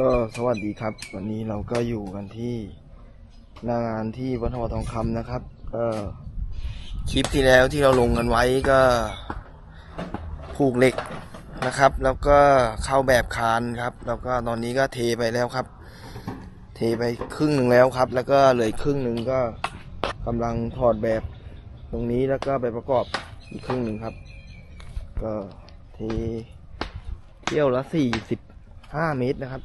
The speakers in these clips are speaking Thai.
ก็สวัสดีครับ วันนี้เราก็อยู่กันที่หน้างานที่วัดหอทองคำนะครับ ก็คลิปที่แล้วที่เราลงกันไว้ก็ผูกเหล็กนะครับ แล้วก็เข้าแบบคานครับ แล้วก็ตอนนี้ก็เทไปแล้วครับ เทไปครึ่งหนึ่งแล้วครับ แล้วก็เหลือครึ่งหนึ่งก็กำลังถอดแบบตรงนี้แล้วก็ไปประกอบอีกครึ่งหนึ่งครับ ก็เทเที่ยวละสี่สิบห้าเมตรนะครับ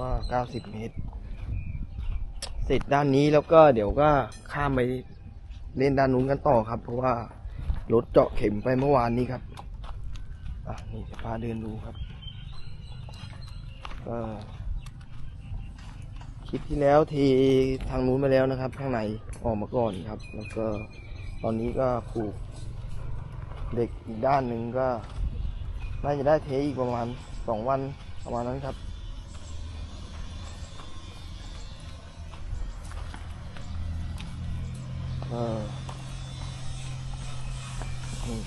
ว่าเก้าสิบเมตร เสร็จด้านนี้แล้วก็เดี๋ยวก็ข้ามไปเล่นด้านนู้นกันต่อครับ เพราะว่ารถเจาะเข็มไปเมื่อวานนี้ครับ อะนี่จะพาเดินดูครับก็คลิปที่แล้วทีทางนู้นมาแล้วนะครับ ข้างในออกมาก่อนครับ แล้วก็ตอนนี้ก็ผูกเด็กอีกด้านหนึ่งก็น่าจะได้เทอีกประมาณสองวันประมาณนั้นครับ นี่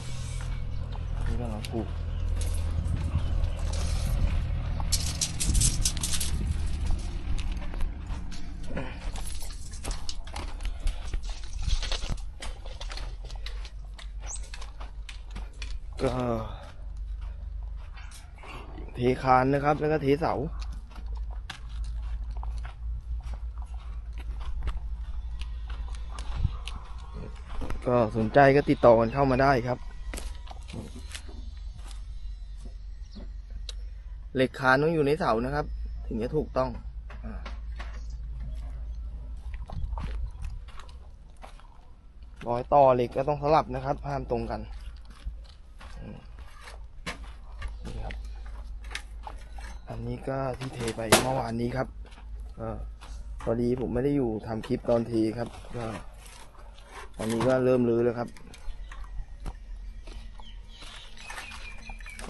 นี่กำลังปลูกก็เทคานนะครับ แล้วก็เทเสา ก็สนใจก็ติดต่อกันเข้ามาได้ครับเหล็กคานต้องอยู่ในเสานะครับ ถึงจะถูกต้องอ่ารอยต่อเหล็กก็ต้องสลับนะครับห้ามตรงกันนี่ครับ อันนี้ก็ที่เทไปเมื่อวานนี้ครับพอดีผมไม่ได้อยู่ทำคลิปตอนทีครับก็ ตอนนี้ก็เริ่มรื้อแล้วครับ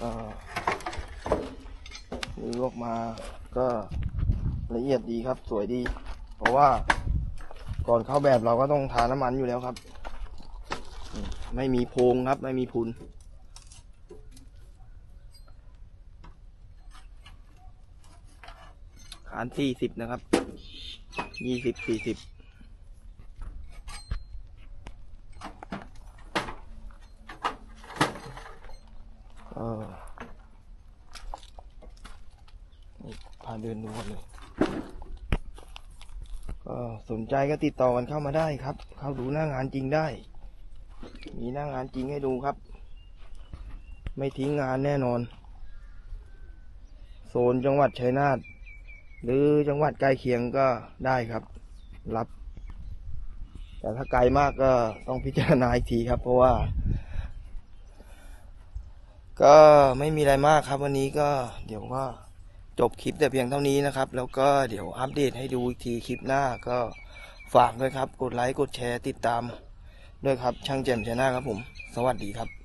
ก็รื้อออกมาก็ละเอียดดีครับ สวยดี เพราะว่าก่อนเข้าแบบเราก็ต้องทาน้ำมันอยู่แล้วครับ ไม่มีโพรงครับ ไม่มีพุนขานสี่สิบนะครับยี่สิบสี่สิบ เออนี่พาเดินดูกันเลย ก็สนใจก็ติดต่อกันเข้ามาได้ครับ เข้าดูหน้างานจริงได้ มีหน้างานจริงให้ดูครับ ไม่ทิ้งงานแน่นอน โซนจังหวัดชัยนาทหรือจังหวัดใกล้เคียงก็ได้ครับ รับ แต่ถ้าไกลมากก็ต้องพิจารณาอีกทีครับ เพราะว่า ก็ไม่มีอะไรมากครับวันนี้ก็เดี๋ยวก็จบคลิปแต่เพียงเท่านี้นะครับ แล้วก็เดี๋ยวอัปเดตให้ดูอีกทีคลิปหน้าก็ฝากด้วยครับ กดไลค์กดแชร์ติดตามด้วยครับช่างแจ่มชนะครับผม สวัสดีครับ